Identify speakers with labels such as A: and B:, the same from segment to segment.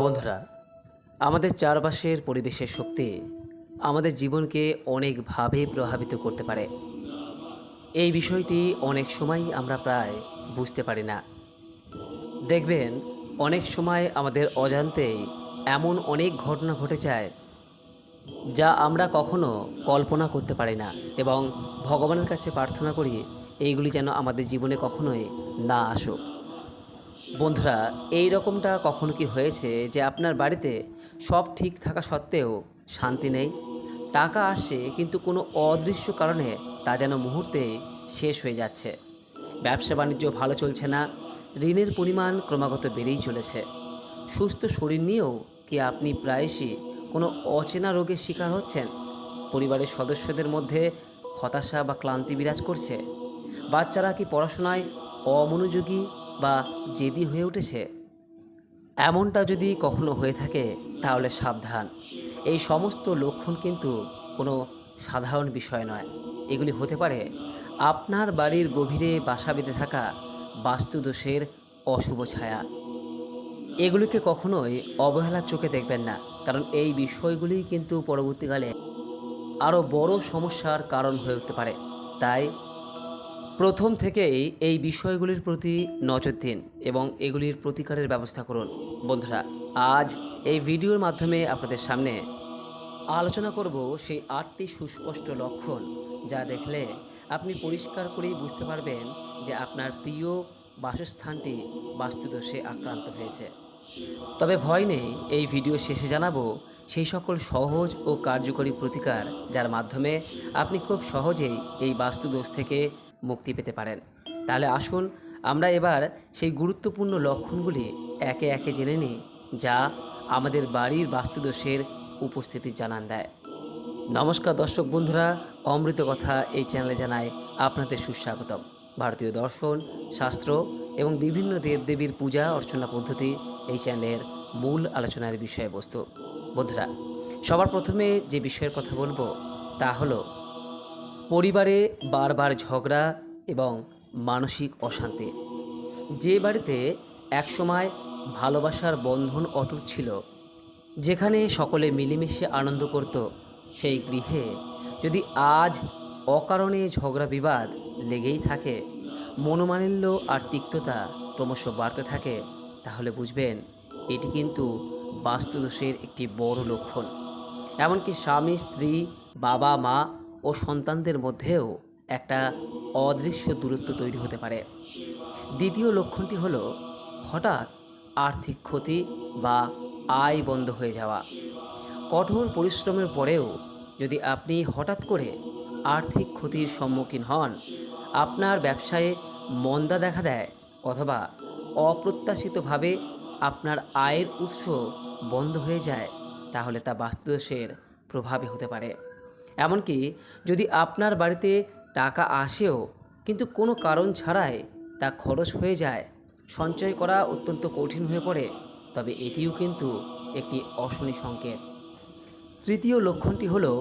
A: বন্ধুরা, আমাদের চারপাশের পরিবেশের শক্তি আমাদের জীবনকে অনেকভাবে প্রভাবিত করতে পারে। এই বিষয়টি অনেক সময় আমরা প্রায় বুঝতে পারি না। দেখবেন, অনেক সময় আমাদের অজান্তেই এমন অনেক ঘটনা ঘটে যায় যা আমরা কখনো কল্পনা করতে পারি না এবং ভগবানের কাছে প্রার্থনা করি এইগুলি যেন আমাদের জীবনে কখনোই না আসুক। বন্ধুরা, এই রকমটা কখনো কি হয়েছে যে আপনার বাড়িতে সব ঠিক থাকা সত্ত্বেও শান্তি নেই? টাকা আসে কিন্তু কোনো অদৃশ্য কারণে তা যেন মুহূর্তে শেষ হয়ে যাচ্ছে। ব্যবসা বাণিজ্য ভালো চলছে না, ঋণের পরিমাণ ক্রমাগত বেড়েই চলেছে। সুস্থ শরীর নিয়েও কি আপনি প্রায়শই কোনো অচেনা রোগের শিকার হচ্ছেন? পরিবারের সদস্যদের মধ্যে হতাশা বা ক্লান্তি বিরাজ করছে? বাচ্চারা কি পড়াশোনায় অমনোযোগী বা জেদি হয়ে উঠেছে? এমনটা যদি কখনো হয়ে থাকে, তাহলে সাবধান। এই সমস্ত লক্ষণ কিন্তু কোনো সাধারণ বিষয় নয়। এগুলি হতে পারে আপনার বাড়ির গভীরে বাসা বেঁধে থাকা বাস্তুদোষের অশুভ ছায়া। এগুলিকে কখনোই অবহেলার চোখে দেখবেন না, কারণ এই বিষয়গুলি কিন্তু পরবর্তীকালে আরও বড় সমস্যার কারণ হয়ে উঠতে পারে। তাই প্রথম থেকেই এই বিষয়গুলির প্রতি নজর দিন এবং এগুলির প্রতিকারের ব্যবস্থা করুন। বন্ধুরা, আজ এই ভিডিওর মাধ্যমে আপনাদের সামনে আলোচনা করব সেই আটটি সুস্পষ্ট লক্ষণ যা দেখলে আপনি পরিষ্কার করেই বুঝতে পারবেন যে আপনার প্রিয় বাসস্থানটি বাস্তুদোষে আক্রান্ত হয়েছে। তবে ভয় নেই, এই ভিডিও শেষে জানাব সেই সকল সহজ ও কার্যকরী প্রতিকার যার মাধ্যমে আপনি খুব সহজেই এই বাস্তুদোষ থেকে মুক্তি পেতে পারেন। তাহলে আসুন, আমরা এবার সেই গুরুত্বপূর্ণ লক্ষণগুলি একে একে জেনে নিই, যা আমাদের বাড়ির বাস্তুদোষের উপস্থিতি জানান দেয়। নমস্কার দর্শক বন্ধুরা, অমৃত কথা এই চ্যানেলে জানায় আপনাদের সুস্বাগতম। ভারতীয় দর্শন, শাস্ত্র এবং বিভিন্ন দেবদেবীর পূজা অর্চনা পদ্ধতি এই চ্যানেলের মূল আলোচনার বিষয়বস্তু। বন্ধুরা, সবার প্রথমে যে বিষয়ের কথা বলব তা হলো পরিবারে বারবার ঝগড়া এবং মানসিক অশান্তি। যে বাড়িতে একসময় ভালোবাসার বন্ধন অটুট ছিল, যেখানে সকলে মিলেমিশে আনন্দ করত, সেই গৃহে যদি আজ অকারণে ঝগড়া বিবাদ লেগেই থাকে, মনোমালিন্য আর তিক্ততা ক্রমশ বাড়তে থাকে, তাহলে বুঝবেন এটি কিন্তু বাস্তুদোষের একটি বড় লক্ষণ। এমনকি স্বামী, স্ত্রী, বাবা, মা ও সন্তানদের মধ্যেও একটা অদৃশ্য দূরত্ব তৈরি হতে পারে। দ্বিতীয় লক্ষণটি হলো হঠাৎ আর্থিক ক্ষতি বা আয় বন্ধ হয়ে যাওয়া। কঠোর পরিশ্রমের পরেও যদি আপনি হঠাৎ করে আর্থিক ক্ষতির সম্মুখীন হন, আপনার ব্যবসায়ে মন্দা দেখা দেয় অথবা অপ্রত্যাশিতভাবে আপনার আয়ের উৎস বন্ধ হয়ে যায়, তাহলে তা বাস্তুদোষের প্রভাবে হতে পারে। এমনকি যদি আপনার বাড়িতে টাকা আসেও, কিন্তু কোনো কারণ ছাড়াই তা খরচ হয়ে যায়, সঞ্চয় করা অত্যন্ত কঠিন হয়ে পড়ে, তবে এটিও কিন্তু একটি অশনি সংকেত। তৃতীয় লক্ষণটি হলো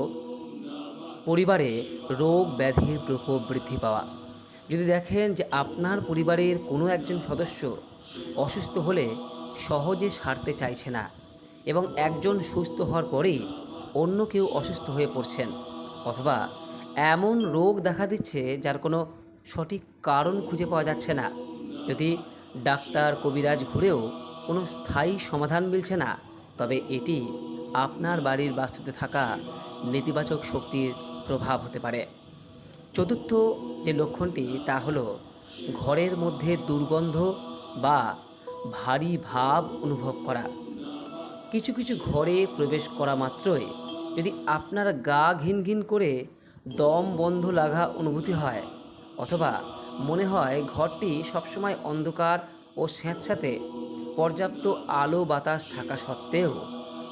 A: পরিবারে রোগ ব্যাধির প্রকোপ বৃদ্ধি পাওয়া। যদি দেখেন যে আপনার পরিবারের কোনো একজন সদস্য অসুস্থ হলে সহজে সারতে চাইছে না এবং একজন সুস্থ হওয়ার পরেই অন্য কেউ অসুস্থ হয়ে পড়ছেন, অথবা এমন রোগ দেখা দিচ্ছে যার কোনো সঠিক কারণ খুঁজে পাওয়া যাচ্ছে না। যদি ডাক্তার কবিরাজ ঘুরেও কোনো স্থায়ী সমাধান মিলছে না, তবে এটি আপনার বাড়ির বাস্তুতে থাকা নেতিবাচক শক্তির প্রভাব হতে পারে। চতুর্থ যে লক্ষণটি, তা হলো ঘরের মধ্যে দুর্গন্ধ বা ভারী ভাব অনুভব করা। কিছু কিছু ঘরে প্রবেশ করা মাত্রই যদি আপনার গা ঘিন ঘিন করে দম বন্ধ লাগা অনুভূতি হয়, অথবা মনে হয় ঘরটি সবসময় অন্ধকার ও স্যাঁতস্যাঁতে, পর্যাপ্ত আলো বাতাস থাকা সত্ত্বেও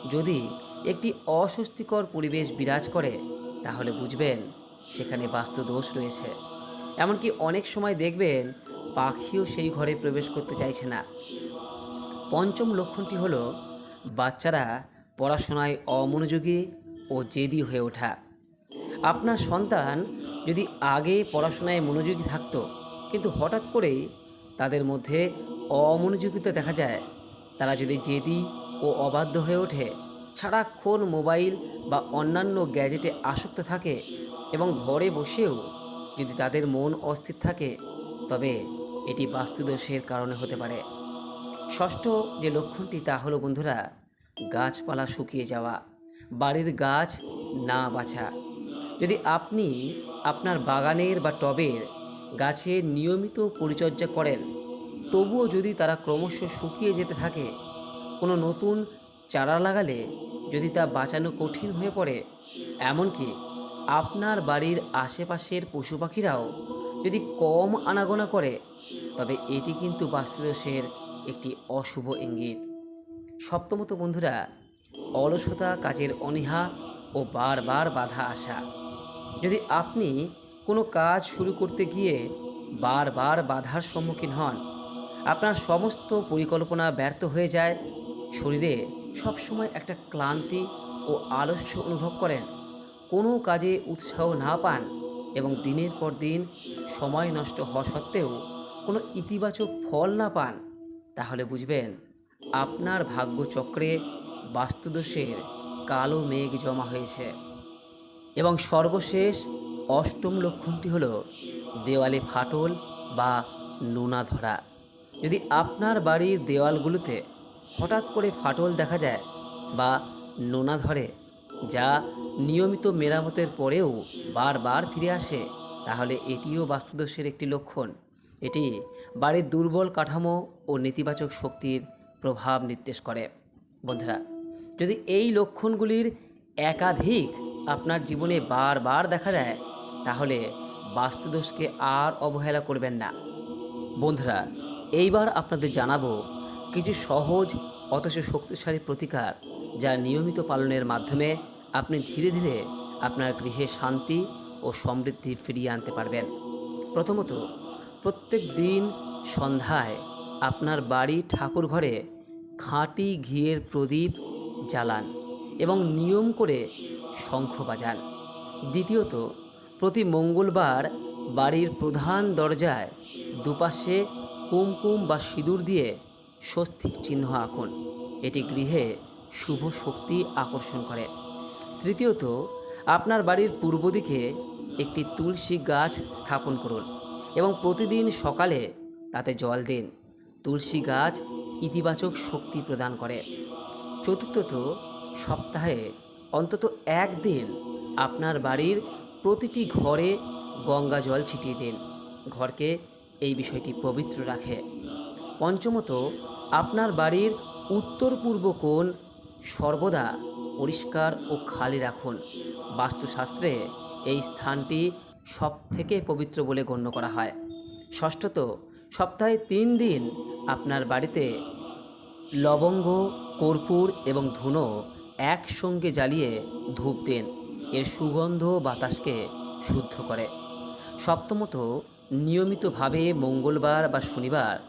A: যদি একটি অস্বস্তিকর পরিবেশ বিরাজ করে, তাহলে বুঝবেন সেখানে বাস্তুদোষ রয়েছে। এমনকি অনেক সময় দেখবেন পাখিও সেই ঘরে প্রবেশ করতে চাইছে না। পঞ্চম লক্ষণটি হলো, বাচ্চারা পড়াশোনায় অমনোযোগী ও জেদি হয়ে ওঠা। আপনার সন্তান যদি আগে পড়াশোনায় মনোযোগী থাকত, কিন্তু হঠাৎ করেই তাদের মধ্যে অমনোযোগিতা দেখা যায়। তারা যদি জেদি ও অবাধ্য হয়ে ওঠে, সারাক্ষণ মোবাইল বা অন্যান্য গ্যাজেটে আসক্ত থাকে এবং ঘরে বসেও যদি তাদের মন অস্থির থাকে, তবে এটি বাস্তুদোষের কারণে হতে পারে। ষষ্ঠ যে লক্ষণটি তা হলো বন্ধুরা, গাছপালা শুকিয়ে যাওয়া। বাড়ির গাছ না বাছা। যদি আপনি আপনার বাগানের বা টবের গাছের নিয়মিত পরিচর্যা করেন, তবুও যদি তারা ক্রমশ শুকিয়ে যেতে থাকে, কোনো নতুন চারা লাগালে যদি তা বাঁচানো কঠিন হয়ে পড়ে, এমনকি আপনার বাড়ির আশেপাশের পশু পাখিরাও যদি কম আনাগোনা করে, তবে এটি কিন্তু বাস্তুদোষের একটি অশুভ ইঙ্গিত। সপ্তমত বন্ধুরা অলসতা কাজের অনীহা ও বারবার বাধা আসা। যদি আপনি কোনো কাজ শুরু করতে গিয়ে বারবার বাধার সম্মুখীন হন, আপনার সমস্ত পরিকল্পনা ব্যর্থ হয়ে যায়, শরীরে সবসময় একটা ক্লান্তি ও আলস্য অনুভব করেন। কোনো কাজে উৎসাহ না পান এবং দিনের পর দিন সময় নষ্ট হওয়া সত্ত্বেও কোনো ইতিবাচক ফল না পান, তাহলে বুঝবেন আপনার ভাগ্যচক্রে বাস্তুদোষের কালো মেঘ জমা হয়েছে। এবং সর্বশেষ অষ্টম লক্ষণটি হলো দেওয়ালে ফাটল বা নোনা ধরা। যদি আপনার বাড়ির দেওয়ালগুলোতে হঠাৎ করে ফাটল দেখা যায় বা নোনা ধরে, যা নিয়মিত মেরামতের পরেও বারবার ফিরে আসে, তাহলে এটিও বাস্তুদোষের একটি লক্ষণ। এটি বাড়ির দুর্বল কাঠামো ও নেতিবাচক শক্তির প্রভাব নির্দেশ করে। বন্ধুরা যদি এই লক্ষণগুলির একাধিক আপনার জীবনে বারবার দেখা দেয়, তাহলে বাস্তুদোষকে আর অবহেলা করবেন না। বন্ধুরা, এইবার আপনাদের জানাব কিছু সহজ, অথচ শক্তিশালী প্রতিকার যা নিয়মিত পালনের মাধ্যমে আপনি ধীরে ধীরে আপনার গৃহে শান্তি ও সমৃদ্ধি ফিরিয়ে আনতে পারবেন। প্রথমত, প্রত্যেক দিন সন্ধ্যায় আপনার বাড়ি ঠাকুর ঘরে খাঁটি ঘিয়ের প্রদীপ জ্বালান এবং নিয়ম করে শঙ্খ বাজান। দ্বিতীয়ত, প্রতি মঙ্গলবার বাড়ির প্রধান দরজায় দুপাশে কুমকুম বা সিঁদুর দিয়ে স্বস্তিক চিহ্ন আঁকুন। এটি গৃহে শুভ শক্তি আকর্ষণ করে। তৃতীয়ত, আপনার বাড়ির পূর্ব দিকে একটি তুলসী গাছ স্থাপন করুন এবং প্রতিদিন সকালে তাতে জল দিন। তুলসী গাছ ইতিবাচক শক্তি প্রদান করে। চতুর্থত সপ্তাহে অন্তত একদিন আপনার বাড়ির প্রতিটি ঘরে গঙ্গা জল ছিটিয়ে দিন। ঘরকে এই বিষয়টি পবিত্র রাখে। পঞ্চমত, আপনার বাড়ির উত্তর পূর্ব কোণ সর্বদা পরিষ্কার ও খালি রাখুন। বাস্তুশাস্ত্রে এই স্থানটি সব থেকে পবিত্র বলে গণ্য করা হয়। ষষ্ঠত, সপ্তাহে তিন দিন আপনার বাড়িতে লবঙ্গ কর্পূর এবং ধুনো একসঙ্গে জ্বালিয়ে ধূপ দেন। এর সুগন্ধ বাতাসকে শুদ্ধ করে। সপ্তমত, নিয়মিতভাবে মঙ্গলবার বা শনিবার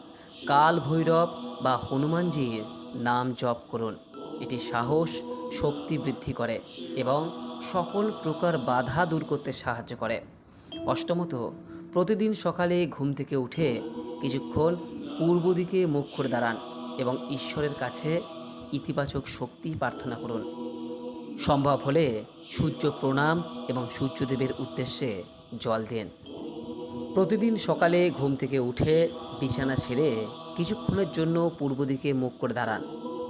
A: কাল ভৈরব বা হনুমানজির নাম জপ করুন। এটি সাহস, শক্তি বৃদ্ধি করে এবং সকল প্রকার বাধা দূর করতে সাহায্য করে। অষ্টমত, প্রতিদিন সকালে ঘুম থেকে উঠে কিছুক্ষণ পূর্ব দিকে মুখ করে দাঁড়ান এবং ঈশ্বরের কাছে ইতিবাচক শক্তি প্রার্থনা করুন। সম্ভব হলে সূর্য প্রণাম এবং সূর্যদেবের উদ্দেশ্যে জল দিন। প্রতিদিন সকালে ঘুম থেকে উঠে বিছানা ছেড়ে কিছুক্ষণের জন্য পূর্ব দিকে মুখ করে দাঁড়ান।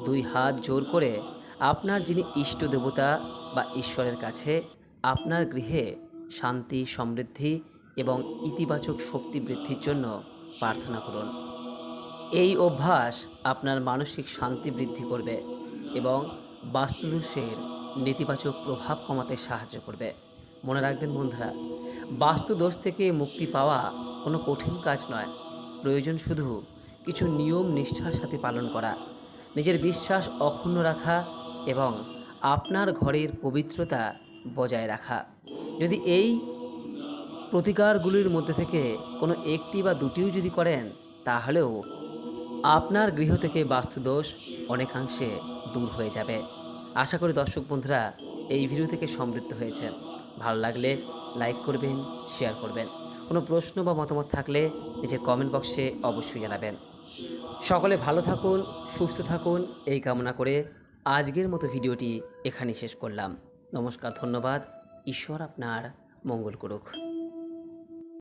A: দুই হাত জোর করে আপনার যিনি ইষ্ট দেবতা বা ঈশ্বরের কাছে, আপনার গৃহে শান্তি, সমৃদ্ধি এবং ইতিবাচক শক্তি বৃদ্ধির জন্য প্রার্থনা করুন। এই অভ্যাস আপনার মানসিক শান্তি বৃদ্ধি করবে এবং বাস্তুদোষের নেতিবাচক প্রভাব কমাতে সাহায্য করবে। মনে রাখবেন বন্ধুরা, বাস্তুদোষ থেকে মুক্তি পাওয়া কোনো কঠিন কাজ নয়। প্রয়োজন শুধু কিছু নিয়ম নিষ্ঠার সাথে পালন করা, নিজের বিশ্বাস অক্ষুণ্ণ রাখা এবং আপনার ঘরের পবিত্রতা বজায় রাখা। যদি এই প্রতিকারগুলির মধ্যে থেকে কোনো একটি বা দুটিও যদি করেন, তাহলেও আপনার গৃহ থেকে বাস্তুদোষ অনেকাংশে দূর হয়ে যাবে। আশা করি দর্শক বন্ধুরা, এই ভিডিও থেকে সমৃদ্ধ হয়েছে। ভালো লাগলে লাইক করবেন শেয়ার করবেন। কোনো প্রশ্ন বা মতামত থাকলে নিজের কমেন্ট বক্সে অবশ্যই জানাবেন। সকলে ভালো থাকুন, সুস্থ থাকুন, এই কামনা করে আজকের মতো ভিডিওটি এখানে শেষ করলাম। নমস্কার, ধন্যবাদ। ঈশ্বর আপনার মঙ্গল করুক।